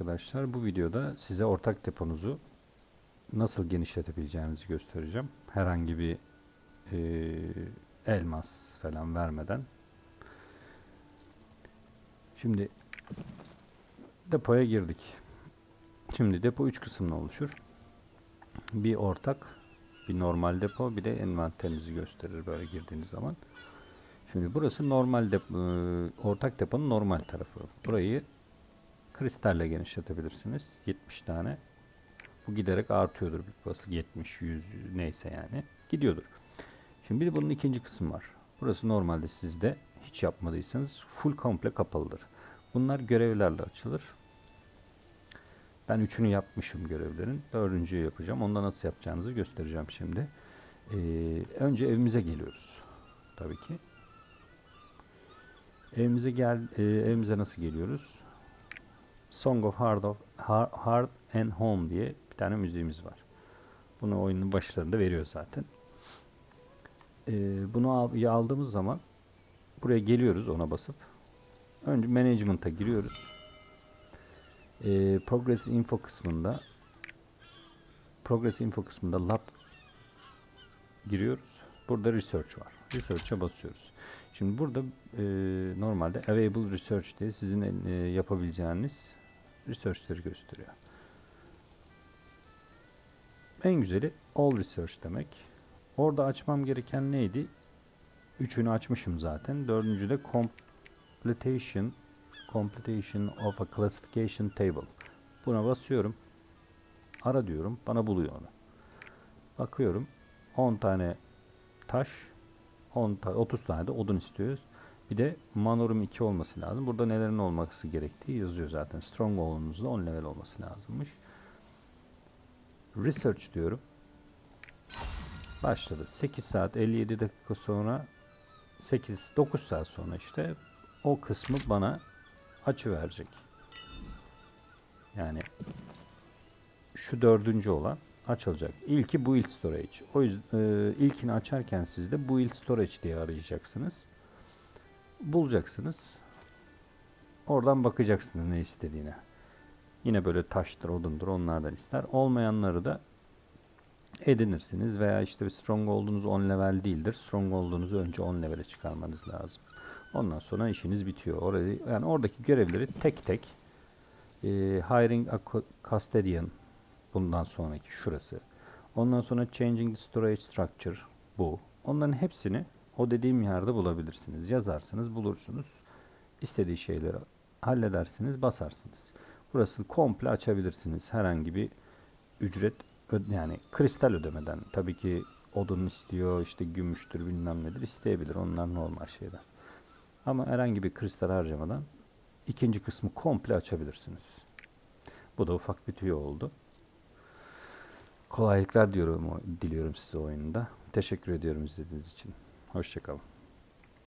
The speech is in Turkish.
arkadaşlar. Bu videoda size ortak deponuzu nasıl genişletebileceğinizi göstereceğim. Herhangi bir e, elmas falan vermeden. Şimdi depoya girdik. Şimdi depo 3 kısımdan oluşur. Bir ortak, bir normal depo, bir de envanterinizi gösterir böyle girdiğiniz zaman. Şimdi burası normal depo, e, ortak deponun normal tarafı. Burayı kristalle genişletebilirsiniz. 70 tane. Bu giderek artıyordur. Bir bası 70, 100 neyse yani. Gidiyordur. Şimdi bir de bunun ikinci kısmı var. Burası normalde sizde hiç yapmadıysanız full komple kapalıdır. Bunlar görevlerle açılır. Ben üçünü yapmışım görevlerin. Dördüncüyü yapacağım. Onda nasıl yapacağınızı göstereceğim şimdi. Ee, önce evimize geliyoruz. Tabii ki. Evimize gel e, evimize nasıl geliyoruz? Song of Heart of Heart and Home diye bir tane müziğimiz var. Bunu oyunun başlarında veriyor zaten. Ee, bunu al, aldığımız zaman buraya geliyoruz ona basıp. Önce management'a giriyoruz. Ee, Progress Info kısmında Progress Info kısmında Lab giriyoruz. Burada Research var. Research'a basıyoruz. Şimdi burada e, normalde Available Research diye sizin e, yapabileceğiniz research'leri gösteriyor. En güzeli All Research demek. Orada açmam gereken neydi? Üçünü açmışım zaten. Dördüncü de Completion Completion of a Classification Table. Buna basıyorum. Ara diyorum. Bana buluyor onu. Bakıyorum. 10 tane taş 10 ta 30 tane de odun istiyoruz. Bir de manorum 2 olması lazım. Burada nelerin olması gerektiği yazıyor zaten. Stronghold'umuzda 10 level olması lazımmış. Research diyorum. Başladı. 8 saat 57 dakika sonra 8 9 saat sonra işte o kısmı bana açı verecek. Yani şu dördüncü olan açılacak. İlki build storage. O yüzden e, ilkini açarken siz de build storage diye arayacaksınız. Bulacaksınız. Oradan bakacaksınız ne istediğine. Yine böyle taştır, odundur onlardan ister. Olmayanları da edinirsiniz veya işte bir strong olduğunuz 10 level değildir. Strong olduğunuzu önce 10 levele çıkarmanız lazım. Ondan sonra işiniz bitiyor. Orayı yani oradaki görevleri tek tek e, hiring a custodian bundan sonraki şurası. Ondan sonra changing the storage structure bu. Onların hepsini o dediğim yerde bulabilirsiniz. Yazarsınız, bulursunuz. İstediği şeyleri halledersiniz, basarsınız. Burasını komple açabilirsiniz. Herhangi bir ücret yani kristal ödemeden. Tabii ki odun istiyor, işte gümüştür bilmem nedir isteyebilir. Onlar normal şeyler. Ama herhangi bir kristal harcamadan ikinci kısmı komple açabilirsiniz. Bu da ufak bir tüyo oldu. Kolaylıklar diyorum, diliyorum size oyunda. Teşekkür ediyorum izlediğiniz için. Hoşçakalın.